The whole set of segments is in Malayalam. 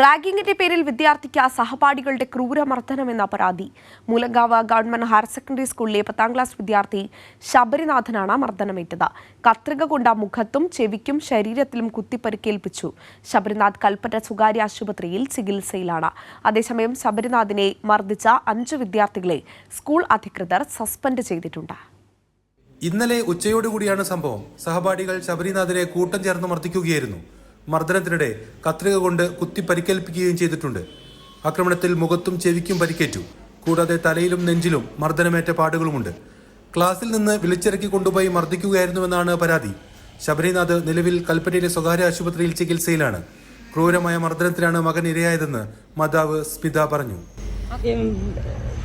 റാഗിങ്ങിന്റെ പേരിൽ വിദ്യാർത്ഥിക്ക് സഹപാഠികളുടെ ക്രൂരമർദ്ദനമെന്ന പരാതി. മൂലങ്കാവ് ഗവൺമെന്റ് ഹയർ സെക്കൻഡറി സ്കൂളിലെ പത്താം ക്ലാസ് വിദ്യാർത്ഥി ശബരിനാഥനാണ് മർദ്ദനമേറ്റത്. കത്രിക കൊണ്ട മുഖത്തും ചെവിക്കും ശരീരത്തിലും കുത്തിപ്പരുക്കേൽപ്പിച്ചു. ശബരിനാഥ് കൽപ്പറ്റ സ്വകാര്യ ആശുപത്രിയിൽ ചികിത്സയിലാണ്. അതേസമയം ശബരിനാഥിനെ മർദ്ദിച്ച അഞ്ച് വിദ്യാർത്ഥികളെ സ്കൂൾ അധികൃതർ സസ്പെൻഡ് ചെയ്തിട്ടുണ്ട്. ഇന്നലെ ഉച്ചയോടുകൂടിയാണ് സംഭവം. സഹപാഠികൾ ശബരിനാഥിനെ കൂട്ടം ചേർന്ന് മർദ്ദിക്കുകയായിരുന്നു. മർദ്ദനത്തിനിടെ കത്രിക കൊണ്ട് കുത്തി പരിക്കേൽപ്പിക്കുകയും ചെയ്തിട്ടുണ്ട്. ആക്രമണത്തിൽ മുഖത്തും ചെവിക്കും പരിക്കേറ്റു. കൂടാതെ തലയിലും നെഞ്ചിലും മർദ്ദനമേറ്റ പാടുകളുമുണ്ട്. ക്ലാസ്സിൽ നിന്ന് വിളിച്ചിറക്കി കൊണ്ടുപോയി മർദ്ദിക്കുകയായിരുന്നുവെന്നാണ് പരാതി. ശബരിനാഥ് നിലവിൽ കൽപ്പറ്റയിലെ സ്വകാര്യ ആശുപത്രിയിൽ ചികിത്സയിലാണ്. ക്രൂരമായ മർദ്ദനത്തിലാണ് മകൻ ഇരയായതെന്ന് മാതാവ് സ്മിത പറഞ്ഞു.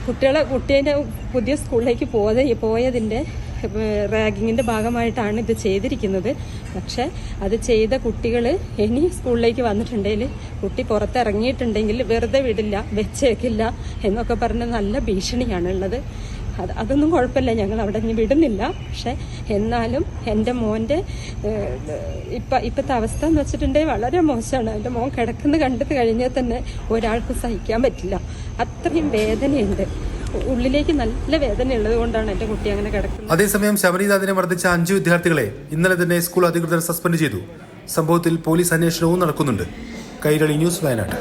കുട്ടികളെ കുട്ടീന്റെ പുതിയ സ്കൂളിലേക്ക് പോയത് പോയതിന്റെ റാഗിങ്ങിന്റെ ഭാഗമായിട്ടാണ് ഇത് ചെയ്തിരിക്കുന്നത്. പക്ഷെ അത് ചെയ്ത കുട്ടികൾ ഇനി സ്കൂളിലേക്ക് വന്നിട്ടുണ്ടെങ്കിൽ കുട്ടി പുറത്തിറങ്ങിയിട്ടുണ്ടെങ്കിൽ വെറുതെ വിടില്ല വെച്ചേക്കില്ല എന്നൊക്കെ പറഞ്ഞ് നല്ല ഭീഷണിയാണ് ഉള്ളത് അത് അതൊന്നും കുഴപ്പമില്ല ഞങ്ങൾ അവിടെ നിന്ന് വിടുന്നില്ല. പക്ഷെ എന്നാലും എന്റെ മോന്റെ ഇപ്പം ഇപ്പോഴത്തെ അവസ്ഥ എന്ന് വെച്ചിട്ടുണ്ടെങ്കിൽ വളരെ മോശമാണ്. എന്റെ മോൻ കിടക്കുന്ന കണ്ടത് കഴിഞ്ഞാൽ തന്നെ ഒരാൾക്ക് സഹിക്കാൻ പറ്റില്ല. അത്രയും വേദനയുണ്ട്. ഉള്ളിലേക്ക് നല്ല വേദന ഉള്ളത് കൊണ്ടാണ് എന്റെ കുട്ടി അങ്ങനെ കിടക്കുന്നത്. അതേസമയം ശബരിനാഥിനെ മർദ്ദിച്ച അഞ്ച് വിദ്യാർത്ഥികളെ ഇന്നലെ തന്നെ സ്കൂൾ അധികൃതർ സസ്പെൻഡ് ചെയ്തു. സംഭവത്തിൽ പോലീസ് അന്വേഷണവും നടക്കുന്നുണ്ട്. കൈരളി ന്യൂസ് വയനാട്.